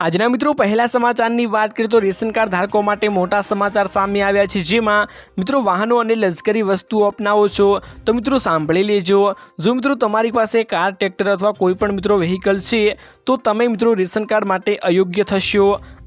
આજના મિત્રો, પહેલા સમાચારની વાત કરીએ તો રેશન કાર્ડ ધારકો માટે મોટા સમાચાર સામે આવ્યા છે, જેમાં મિત્રો વાહનો અને લશ્કરી વસ્તુઓ અપનાવો છો, તો મિત્રો સાંભળી લેજો. જો મિત્રો તમારી પાસે કાર, ટ્રેક્ટર અથવા કોઈ પણ મિત્રો વ્હીકલ છે, તો તમે મિત્રો રેશન કાર્ડ માટે અયોગ્ય થશો.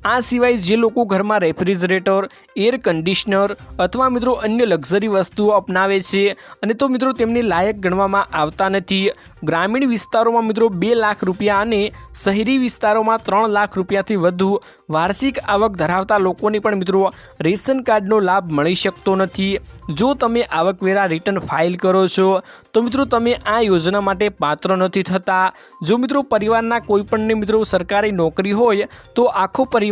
આ સિવાય જે લોકો ઘરમાં રેફ્રિજરેટર, એર કન્ડિશનર અથવા મિત્રો અન્ય લક્ઝરી વસ્તુઓ અપનાવે છે અને તો મિત્રો તેમને લાયક ગણવામાં આવતા નથી. ગ્રામીણ વિસ્તારોમાં મિત્રો બે લાખ રૂપિયા અને શહેરી વિસ્તારોમાં ત્રણ લાખ રૂપિયાથી વધુ વાર્ષિક આવક ધરાવતા લોકોને પણ મિત્રો રેશન કાર્ડનો લાભ મળી શકતો નથી. જો તમે આવકવેરા રિટર્ન ફાઇલ કરો છો, તો મિત્રો તમે આ યોજના માટે પાત્ર નથી થતા. જો મિત્રો પરિવારના કોઈપણને મિત્રો સરકારી નોકરી હોય, તો આખો પરિવાર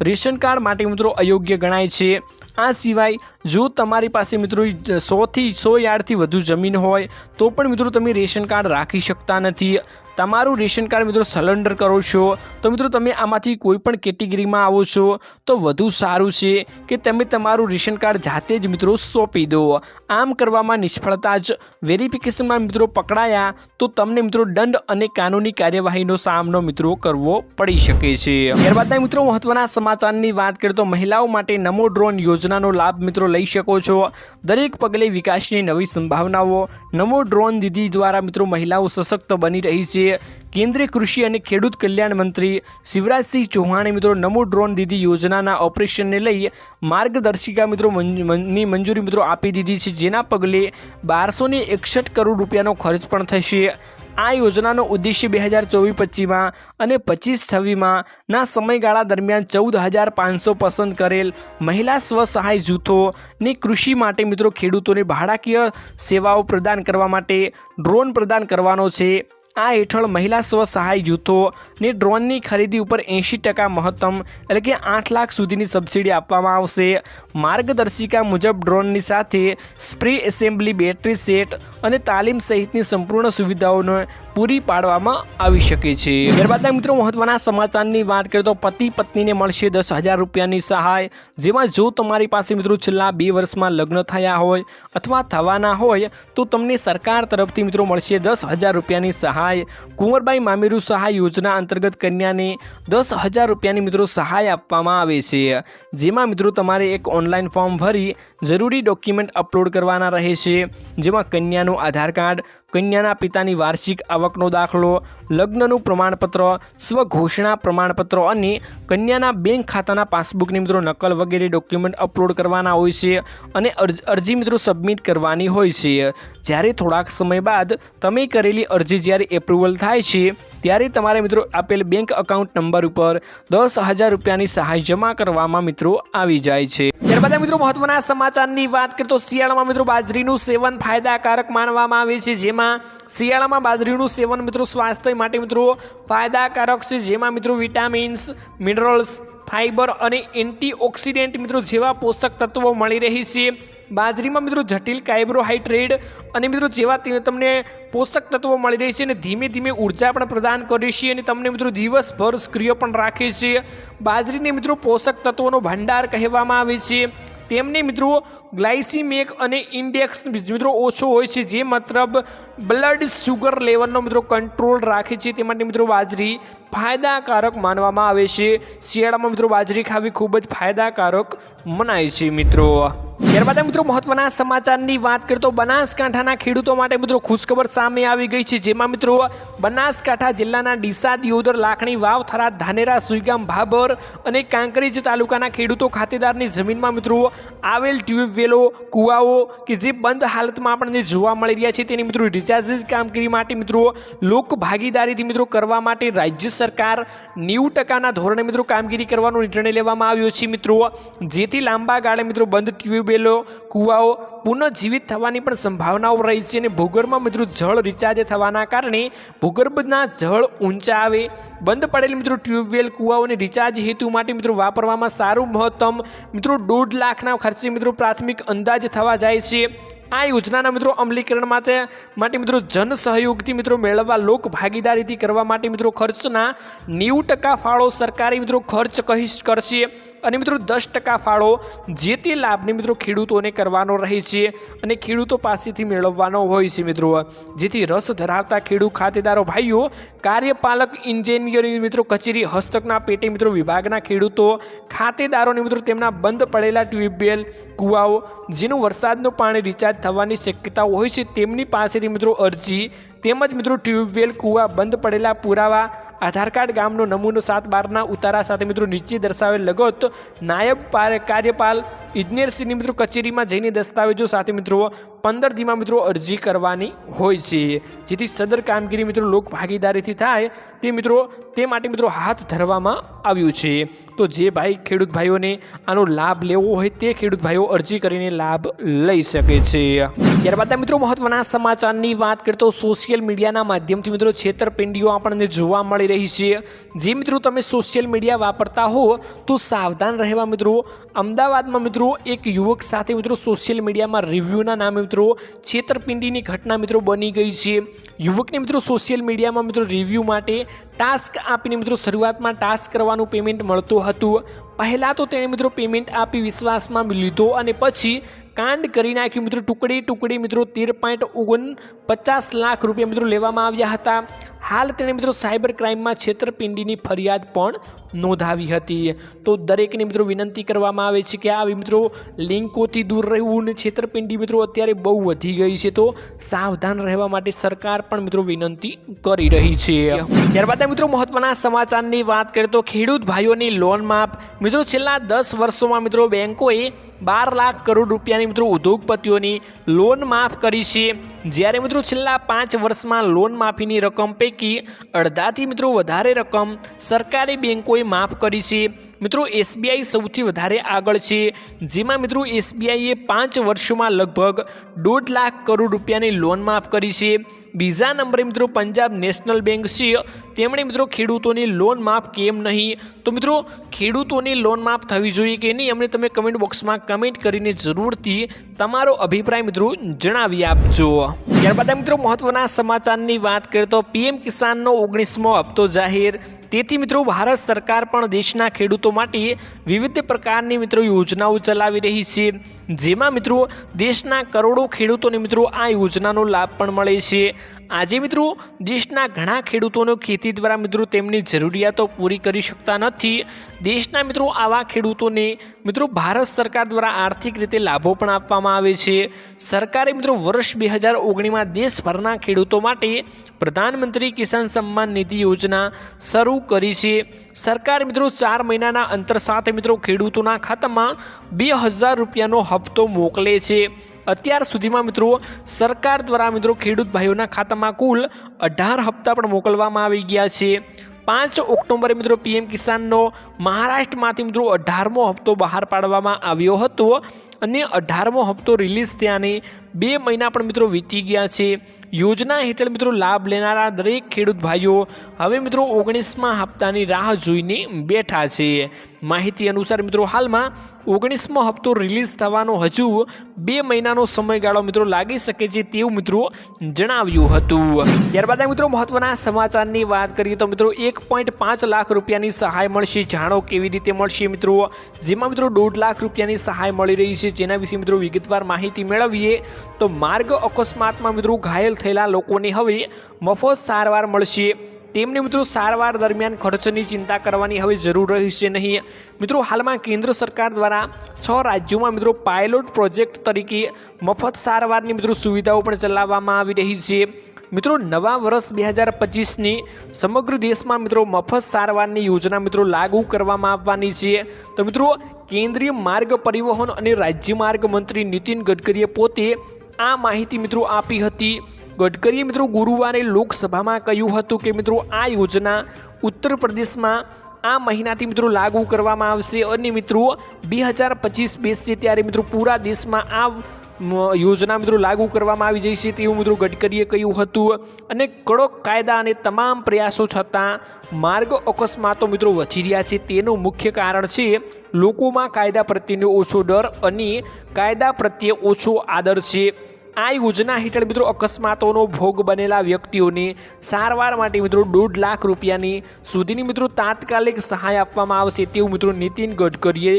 રેશન કાર્ડ માટે મિત્રો અયોગ્ય ગણાય છે. આ સિવાય જો તમારી પાસે મિત્રો સોથી સો યાર્ડથી વધુ જમીન હોય, તો પણ મિત્રો તમે રેશન કાર્ડ રાખી શકતા નથી. તમારું રેશન કાર્ડ મિત્રો સરેન્ડર કરો છો, તો મિત્રો તમે આમાંથી કોઈ પણ કેટેગરીમાં આવો છો, તો વધુ સારું છે કે તમે તમારું રેશન કાર્ડ જાતે જ મિત્રો સોંપી દો. આમ કરવામાં નિષ્ફળતા જ વેરિફિકેશનમાં મિત્રો પકડાયા, તો તમને મિત્રો દંડ અને કાનૂની કાર્યવાહીનો સામનો મિત્રો કરવો પડી શકે છે. ત્યારબાદના મિત્રો મહત્વના સમાચારની વાત કરીએ તો મહિલાઓ માટે નમો ડ્રોન યોજનાનો લાભ મિત્રો લઈ શકો છો. દરેક પગલે વિકાસની નવી સંભાવનાઓ નમો ડ્રોન દીદી દ્વારા મિત્રો મહિલાઓ સશક્ત બની રહી છે. કેન્દ્રીય કૃષિ અને ખેડૂત કલ્યાણ મંત્રી શિવરાજસિંહ ચૌહાણે મિત્રો નમો ડ્રોન દીદી યોજનાના ઓપરેશનને લઈ માર્ગદર્શિકા મિત્રો ની મંજૂરી મિત્રો આપી દીધી છે. જેના પગલે બારસો એકસઠ કરોડ રૂપિયાનો ખર્ચ પણ થશે. આ યોજનાનો ઉદ્દેશ્ય બે હજાર ચોવીસ પચીસમાં અને પચીસ છવ્વીસમાં ના સમયગાળા દરમિયાન ચૌદ હજાર પાંચસો પસંદ કરેલ મહિલા સ્વસહાય જૂથોને કૃષિ માટે મિત્રો ખેડૂતોને ભાડાકીય સેવાઓ પ્રદાન કરવા માટે ડ્રોન પ્રદાન કરવાનો છે. આ હેઠળ મહિલા સ્વસહાય જૂથોની ડ્રોનની ખરીદી ઉપર એંશી ટકા મહત્તમ, એટલે કે આઠ લાખ સુધીની સબસિડી આપવામાં આવશે. માર્ગદર્શિકા મુજબ ડ્રોનની સાથે સ્પ્રી એસેમ્બલી, બેટરી સેટ અને તાલીમ સહિતની સંપૂર્ણ સુવિધાઓને પૂરી પાડવામાં આવી શકે છે. ત્યારબાદના મિત્રો, મહત્વના સમાચારની વાત કરીએ તો પતિ પત્નીને મળશે દસ હજાર રૂપિયાની સહાય. જેમાં જો તમારી પાસે મિત્રો છેલ્લા બે વર્ષમાં લગ્ન થયા હોય અથવા થવાના હોય, તો તમને સરકાર તરફથી મિત્રો મળશે દસ હજાર રૂપિયાની સહાય. કુંવરબાઈ મામેરુ સહાય યોજના અંતર્ગત કન્યાને દસ હજાર રૂપિયાની મિત્રો સહાય આપવામાં આવે છે. જેમાં મિત્રો તમારે એક ઓનલાઈન ફોર્મ ભરી જરૂરી ડોક્યુમેન્ટ અપલોડ કરવાના રહે છે. જેમાં કન્યાનું આધાર કાર્ડ કન્યાના પિતાની વાર્ષિક આવકનો દાખલો, લગ્નનું પ્રમાણપત્ર, સ્વઘોષણા પ્રમાણપત્ર અને કન્યાના બેંક ખાતાના પાસબુકની મિત્રો નકલ વગેરે ડોક્યુમેન્ટ અપલોડ કરવાના હોય છે અને અરજ- મિત્રો સબમિટ કરવાની હોય છે. જ્યારે થોડાક સમય બાદ તમે કરેલી અરજી જ્યારે એપ્રુવલ થાય છે, ત્યારે તમારે મિત્રો આપેલ બેંક અકાઉન્ટ નંબર ઉપર દસ હજાર રૂપિયાની સહાય જમા કરવામાં મિત્રો આવી જાય છે. ત્યારબાદ મિત્રો મહત્વના સમાચારની વાત કરીએ તો શિયાળામાં મિત્રો બાજરીનું સેવન ફાયદાકારક માનવામાં આવે છે. જેમાં શિયાળામાં બાજરીનું સેવન મિત્રો સ્વાસ્થ્ય માટે મિત્રો ફાયદાકારક છે. જેમાં મિત્રો વિટામિન્સ, મિનરલ્સ ફાઇબર અને એન્ટીઓક્સિડન્ટ મિત્રો જેવા પોષક તત્વો મળી રહી છે. બાજરીમાં મિત્રો જટિલ કાર્બોહાઈડ્રેટ અને મિત્રો જેવા તમને પોષક તત્વો મળી રહી છે અને ધીમે ધીમે ઊર્જા પણ પ્રદાન કરે છે અને તમને મિત્રો દિવસભર સક્રિય પણ રાખે છે. બાજરીને મિત્રો પોષક તત્વોનો ભંડાર કહેવામાં આવે છે. તેમને મિત્રો ગ્લાયસીમેક અને ઇન્ડેક્સ મિત્રો ઓછો હોય છે. જે મતલબ બ્લડ શુગર લેવલનો મિત્રો કંટ્રોલ રાખે છે. તે માટે મિત્રો બાજરી ફાયદાકારક માનવામાં આવે છે. શિયાળામાં મિત્રો બાજરી ખાવી ખૂબ જ ફાયદાકારક મનાય છે મિત્રો. ત્યારબાદ મિત્રો મહત્વના સમાચારની વાત કરીએ તો બનાસકાંઠાના ખેડૂતો માટે મિત્રો ખુશખબર સામે આવી ગઈ છે. જેમાં મિત્રો બનાસકાંઠા જિલ્લાના ડીસા, દિયોદર, લાખણી વાવ થરાદ ધાનેરા, સુઈગામ, ભાભર અને કાંકરેજ તાલુકાના ખેડૂતો ખાતેદારની જમીનમાં મિત્રો આવેલ ટ્યુબવેલો, કુવાઓ કે જે બંધ હાલતમાં આપણને જોવા મળી રહ્યા છે તેની મિત્રો રિચાર્જ કામગીરી માટે મિત્રો, લોક ભાગીદારીથી મિત્રો કરવા માટે રાજ્ય સરકાર નેવું ટકાના ધોરણે મિત્રો કામગીરી કરવાનો નિર્ણય લેવામાં આવ્યો છે મિત્રો. જેથી લાંબા ગાળે મિત્રો બંધ ટ્યુબવેલો કૂવાઓ પુનઃજીવિત થવાની પણ સંભાવનાઓ રહી છે અને ભૂગર્ભમાં મિત્રો જળ રિચાર્જ થવાના કારણે ભૂગર્ભના જળ ઊંચા આવે. બંધ પડેલ મિત્રો ટ્યુબવેલ કૂવાઓને રિચાર્જ હેતુ માટે મિત્રો વાપરવામાં સારું મહત્તમ મિત્રો દોઢ લાખના ખર્ચે મિત્રો પ્રાથમિક અંદાજ થવા જાય છે. આ યોજનાના મિત્રો અમલીકરણ માટે માટે મિત્રો જન સહયોગથી મિત્રો મેળવવા લોક ભાગીદારીથી કરવા માટે મિત્રો ખર્ચના નેવું ટકા ફાળો સરકારી મિત્રો ખર્ચ કહી કરશે. અને મિત્રો દસ ટકા ફાળો જે તે લાભને મિત્રો ખેડૂતોને કરવાનો રહે છે અને ખેડૂતો પાસેથી મેળવવાનો હોય છે મિત્રો. જેથી રસ ધરાવતા ખેડૂત ખાતેદારો ભાઈઓ, કાર્યપાલક ઇન્જિનિયરિંગ મિત્રો કચેરી હસ્તકના પેટે મિત્રો વિભાગના ખેડૂતો, ખાતેદારોને મિત્રો તેમના બંધ પડેલા ટ્યુબવેલ કૂવાઓ, જેનું વરસાદનું પાણી રિચાર્જ થવાની શક્યતા હોય છે, તેમની પાસેથી મિત્રો અરજી, તેમજ મિત્રો ટ્યુબવેલ કૂવા બંધ પડેલા પુરાવા આધાર કાર્ડ ગામનો નમૂનો સાત બારના ઉતારા સાથે મિત્રો નીચે દર્શાવેલ લગત નાયબ કાર્યપાલ ઇજનેરશ્રીની મિત્રો કચેરીમાં જઈને દસ્તાવેજો સાથે મિત્રો પંદર દીમાં મિત્રો અરજી કરવાની હોય છે. જેથી સદર કામગીરી મિત્રો લોક ભાગીદારીથી થાય તે મિત્રો તે માટે મિત્રો હાથ ધરવામાં આવ્યું છે. તો જે ભાઈ ખેડૂત ભાઈઓને આનો લાભ લેવો હોય તે ખેડૂત ભાઈઓ અરજી કરીને લાભ લઈ શકે છે. ત્યારબાદ મિત્રો મહત્વના સમાચારની વાત કરતો સોશિયલ મીડિયાના માધ્યમથી મિત્રો છેતરપિંડીઓ આપણને જોવા મળી રહી છે. જે મિત્રો તમે સોશિયલ મીડિયા વાપરતા હો તો સાવધાન રહેવા મિત્રો અમદાવાદમાં મિત્રો એક યુવક સાથે મિત્રો સોશિયલ મીડિયામાં રિવ્યૂના નામે મિત્રો છેતરપિંડીની ઘટના મિત્રો બની ગઈ છે. યુવકને મિત્રો સોશિયલ મીડિયામાં મિત્રો રિવ્યૂ માટે ટાસ્ક આપીને મિત્રો શરૂઆતમાં ટાસ્ક કરવાનું પેમેન્ટ મળતું હતું. પહેલાં તો તેણે મિત્રો પેમેન્ટ આપી વિશ્વાસમાં લીધો અને પછી કાંડ કરી નાખ્યું. મિત્રો ટુકડી ટુકડી મિત્રો તેર પોઈન્ટ ઓગણ પચાસ લાખ રૂપિયા મિત્રો લેવામાં આવ્યા હતા. હાલ તેણે મિત્રો સાયબર ક્રાઇમમાં છેતરપિંડીની ફરિયાદ પણ નોંધાવી હતી. તો દરેકને મિત્રો વિનંતી કરવામાં આવે છે કે આવી મિત્રો લિંકોથી દૂર રહેવું અને છેતરપિંડી મિત્રો અત્યારે બહુ વધી ગઈ છે. તો સાવધાન રહેવા માટે સરકાર પણ મિત્રો વિનંતી કરી રહી છે. ત્યારબાદ મિત્રો મહત્વના સમાચારની વાત કરીએ તો ખેડૂત ભાઈઓની લોન માફ. મિત્રો છેલ્લા દસ વર્ષોમાં મિત્રો બેંકોએ બાર લાખ કરોડ રૂપિયાની મિત્રો ઉદ્યોગપતિઓની લોન માફ કરી છે. જ્યારે મિત્રો છેલ્લા પાંચ વર્ષમાં લોન માફીની રકમ પૈકી અડધાથી મિત્રો વધારે રકમ સરકારી બેંકોએ માફ કરી છે. મિત્રો એસબીઆઈ સૌથી વધારે આગળ છે. જેમાં મિત્રો એસબીઆઈએ પાંચ વર્ષોમાં લગભગ દોઢ લાખ કરોડ રૂપિયાની લોન માફ કરી છે. બીજા નંબરે મિત્રો પંજાબ નેશનલ બેંક છે. તેમણે મિત્રો ખેડૂતોની લોન માફ કેમ નહીં? તો મિત્રો, ખેડૂતોની લોન માફ થવી જોઈએ કે નહીં, અમને તમે કમેન્ટ બોક્સમાં કમેન્ટ કરીને જરૂરથી તમારો અભિપ્રાય મિત્રો જણાવી આપજો. ત્યારબાદ મિત્રો મહત્વના સમાચારની વાત કરીએ તો પીએમ કિસાનનો ઓગણીસમો હપ્તો જાહેર. તેથી મિત્રો, ભારત સરકાર પણ દેશના ખેડૂતો માટે વિવિધ પ્રકારની મિત્રો યોજનાઓ ચલાવી રહી છે. જેમાં મિત્રો, દેશના કરોડો ખેડૂતોને મિત્રો આ યોજનાનો લાભ પણ મળે છે. આજે મિત્રો દેશના ઘણા ખેડૂતોનો ખેતી દ્વારા મિત્રો તેમની જરૂરિયાતો પૂરી કરી શકતા નથી. દેશના મિત્રો આવા ખેડૂતોને મિત્રો ભારત સરકાર દ્વારા આર્થિક રીતે લાભો પણ આપવામાં આવે છે. સરકારે મિત્રો વર્ષ બે હજાર ઓગણીમાં દેશભરના ખેડૂતો માટે પ્રધાનમંત્રી કિસાન સન્માન નિધિ યોજના શરૂ કરી છે. સરકાર મિત્રો ચાર મહિનાના અંતર સાથે મિત્રો ખેડૂતોના ખાતામાં બે હજાર રૂપિયાનો હપ્તો મોકલે છે. અત્યાર સુધીમાં મિત્રો, સરકાર દ્વારા મિત્રો ખેડૂત ભાઈઓના ખાતામાં કુલ અઢાર હપ્તા પણ મોકલવામાં આવી ગયા છે. પાંચ ઓક્ટોબરે મિત્રો પીએમ કિસાનનો મહારાષ્ટ્રમાંથી મિત્રો અઢારમો હપ્તો બહાર પાડવામાં આવ્યો હતો અને અઢારમો હપ્તો રિલીઝ થયાને બે મહિના પણ મિત્રો વીતી ગયા છે. યોજના હેઠળ મિત્રો લાભ લેનારા દરેક ખેડૂત ભાઈઓ હવે મિત્રો ઓગણીસમાં હપ્તાની રાહ જોઈને બેઠા છે. માહિતી અનુસાર મિત્રો હાલમાં ઓગણીસમો હપ્તો રિલીઝ થવાનો હજુ બે મહિનાનો સમયગાળો મિત્રો લાગી શકે છે તેવું મિત્રો જણાવ્યું હતું. ત્યારબાદ મિત્રો મહત્વના સમાચારની વાત કરીએ તો મિત્રો એક પોઈન્ટ પાંચ લાખ રૂપિયાની સહાય મળશે. જાણો કેવી રીતે મળશે મિત્રો? જેમાં મિત્રો દોઢ લાખ રૂપિયાની સહાય મળી રહી છે. જેના વિશે મિત્રો વિગતવાર માહિતી મેળવીએ તો માર્ગ અકસ્માતમાં મિત્રો ઘાયલ થયેલા લોકોને હવે મફત સારવાર મળશે. તેમને મિત્રો સારવાર દરમિયાન ખર્ચની ચિંતા કરવાની હવે જરૂર રહેશે નહીં. મિત્રો, હાલમાં કેન્દ્ર સરકાર દ્વારા છ રાજ્યોમાં મિત્રો પાયલોટ પ્રોજેક્ટ તરીકે મફત સારવારની મિત્રો સુવિધાઓ પણ ચલાવવામાં આવી રહી છે. મિત્રો, નવા વર્ષ બે હજાર પચીસની સમગ્ર દેશમાં મિત્રો મફત સારવારની યોજના મિત્રો લાગુ કરવામાં આવવાની છે. તો મિત્રો, કેન્દ્રીય માર્ગ પરિવહન અને રાજ્ય માર્ગ મંત્રી નીતિન ગડકરીએ પોતે આ માહિતી મિત્રો આપી હતી. ગડકરીએ મિત્રો ગુરુવારે લોકસભામાં કહ્યું હતું કે મિત્રો આ યોજના ઉત્તર પ્રદેશમાં આ મહિનાથી મિત્રો લાગુ કરવામાં આવશે અને મિત્રો બે હજાર પચીસ બેસશે ત્યારે મિત્રો પૂરા દેશમાં આ યોજના મિત્રો લાગુ કરવામાં આવી જશે તેવું મિત્રો ગડકરીએ કહ્યું હતું. અને કડક કાયદા અને તમામ પ્રયાસો છતાં માર્ગ અકસ્માતો મિત્રો વધી રહ્યા છે તેનું મુખ્ય કારણ છે લોકોમાં કાયદા પ્રત્યેનો ઓછો ડર અને કાયદા પ્રત્યે ઓછો આદર છે. આ યોજના હેઠળ મિત્રો અકસ્માતોનો ભોગ બનેલા વ્યક્તિઓને સારવાર માટે મિત્રો દોઢ લાખ રૂપિયાની સુધીની મિત્રો તાત્કાલિક સહાય આપવામાં આવશે તેવું મિત્રો નીતિન ગડકરીએ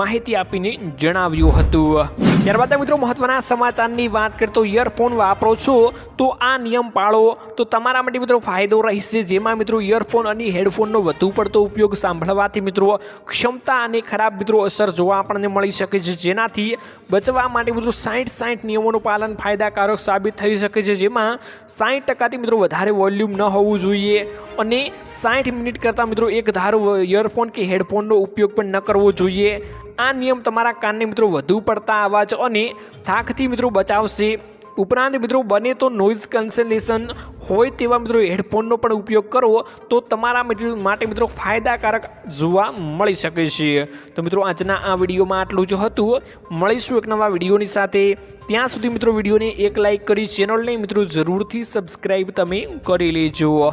માહિતી આપીને જણાવ્યું હતું. ત્યારબાદ મિત્રો મહત્વના સમાચારની વાત કરીએ તો ઇયરફોન વાપરો છો તો આ નિયમ પાળો. તો તમારા માટે મિત્રો ફાયદો રહેશે. જેમાં મિત્રો ઇયરફોન અને હેડફોનનો વધુ પડતો ઉપયોગ સાંભળવાથી મિત્રો ક્ષમતા અને ખરાબ મિત્રો અસર જોવા આપણને મળી શકે છે. જેનાથી બચવા માટે મિત્રો સાઠ સાઠ નિયમોનું પાલન ફાયદાકારક સાબિત થઈ શકે છે. જેમાં સાઠ ટકાથી મિત્રો વધારે વોલ્યુમ ન હોવું જોઈએ અને સાઠ મિનિટ કરતાં મિત્રો એક ધારો ઇયરફોન કે હેડફોનનો ઉપયોગ પણ ન કરવો જોઈએ. આ નિયમ તમારા કાનને મિત્રો વધુ પડતા અવાજ અને થાકથી મિત્રો બચાવશે. ઉપરાંત મિત્રો બને તો નોઇઝ કેન્સલેશન હોય તેવા મિત્રો હેડફોનનો પણ ઉપયોગ કરો, તો તમારા માટે મિત્રો ફાયદાકારક જોવા મળી શકે છે. તો મિત્રો આજના આ વિડીયોમાં આટલું જ હતું. મળીશું એક નવા વિડીયોની સાથે. ત્યાં સુધી મિત્રો વિડીયોને એક લાઇક કરી ચેનલને મિત્રો જરૂરથી સબસ્ક્રાઈબ તમે કરી લેજો.